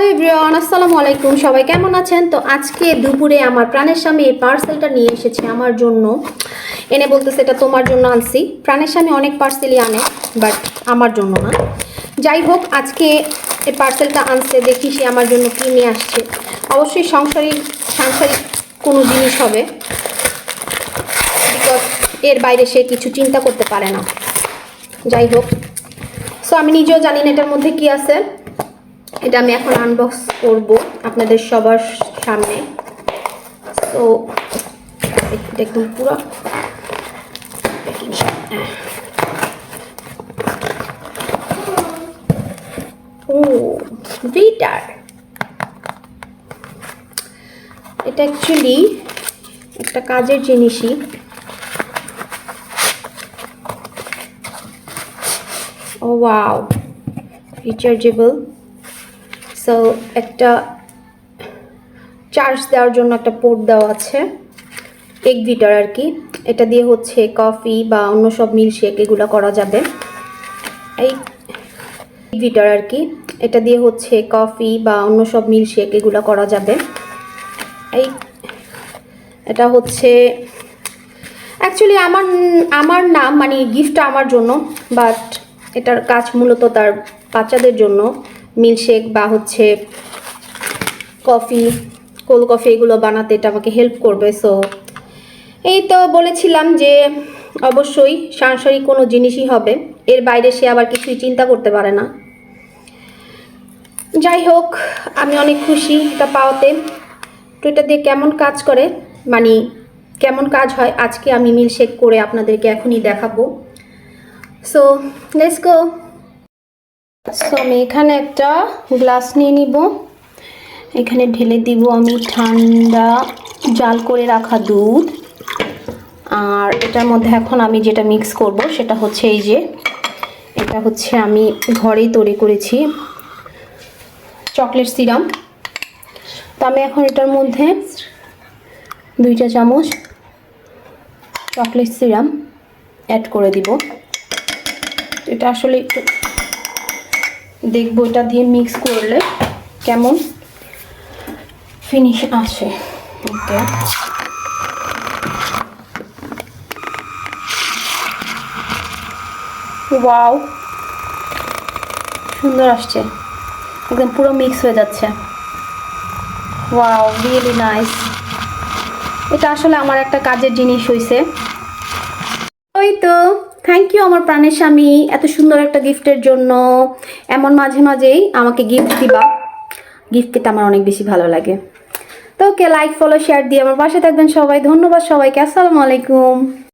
Hello everyone, আসসালামু আলাইকুম। সবাই কেমন আছেন? তো আজকে দুপুরে আমার প্রাণের স্বামী এই পার্সেলটা নিয়ে এসেছে আমার জন্য। এনে বলতেছে, এটা তোমার জন্য আনছি। প্রাণের স্বামী অনেক পার্সেলই আনে, বাট আমার জন্য না। যাই হোক, আজকে এই পার্সেলটা আনছে, দেখি সে আমার জন্য কী নিয়ে আসছে। অবশ্যই সংসারিক, সাংসারিক কোনো জিনিস হবে বিকজ এর বাইরে সে কিছু চিন্তা করতে পারে না। যাই হোক সো আমি নিজেও জানি না এটার মধ্যে কি আছে। এটা আমি এখন আনবক্স করব আপনাদের সবার সামনে। তো এটা একদম পুরো। ও ভিটার এটা অ্যাকচুয়ালি একটা কাজের জিনিসই। ও ওয়াও রিচার্জেবল সো একটা চার্জ দেওয়ার জন্য একটা পোর্ট দেওয়া আছে। এগ ভিটার আর কি। এটা দিয়ে হচ্ছে কফি বা অন্য সব মিল্কশেক এগুলো করা যাবে। এই ভিটার আর কি। এটা দিয়ে হচ্ছে কফি বা অন্য সব মিল্কশেক এগুলো করা যাবে। এই এটা হচ্ছে অ্যাকচুয়ালি আমার আমার নাম মানে গিফটটা আমার জন্য বাট এটার কাজ মূলত তার বাচ্চাদের জন্য। মিল্কশেক বা হচ্ছে কফি, কোল্ড কফি এগুলো বানাতে এটা আমাকে হেল্প করবে সো এই তো বলেছিলাম যে অবশ্যই সাংসারিক কোনো জিনিসই হবে, এর বাইরে সে আবার কিছুই চিন্তা করতে পারে না। যাই হোক, আমি অনেক খুশি এটা পাওয়াতে। এটা দিয়ে কেমন কাজ করে? মানে কেমন কাজ হয়? আজকে আমি মিল্কশেক করে আপনাদেরকে এখনই দেখাবো। সো লেটস গো সো আমি এখানে একটা গ্লাস নিয়ে নিব। এখানে ঢেলে দিব আমি ঠান্ডা জাল করে রাখা দুধ। আর এটার মধ্যে এখন আমি যেটা মিক্স করব সেটা হচ্ছে এই যে, এটা হচ্ছে আমি ঘরেই তৈরি করেছি চকলেট সিরাম তো আমি এখন এটার মধ্যে দুইটা চামচ চকলেট সিরাম অ্যাড করে দিব। এটা আসলে একটু দেখব এটা দিয়ে মিক্স করলে কেমন ফিনিশ আসে। ওকে। ওয়াও সুন্দর আসছে। একদম পুরো মিক্স হয়ে যাচ্ছে। ওয়াও রিয়েলি নাইস এটা আসলে আমার একটা কাজের জিনিস হয়েছে ওই তো থ্যাংক ইউ আমার প্রাণের স্বামী, এত সুন্দর একটা গিফটের জন্য। এমন মাঝে মাঝেই আমাকে গিফট দিবা। গিফট পেতে আমার অনেক বেশি ভালো লাগে। তো ওকে লাইক ফলো শেয়ার দিয়ে আমার পাশে থাকবেন সবাই। ধন্যবাদ সবাইকে। আসসালামু আলাইকুম।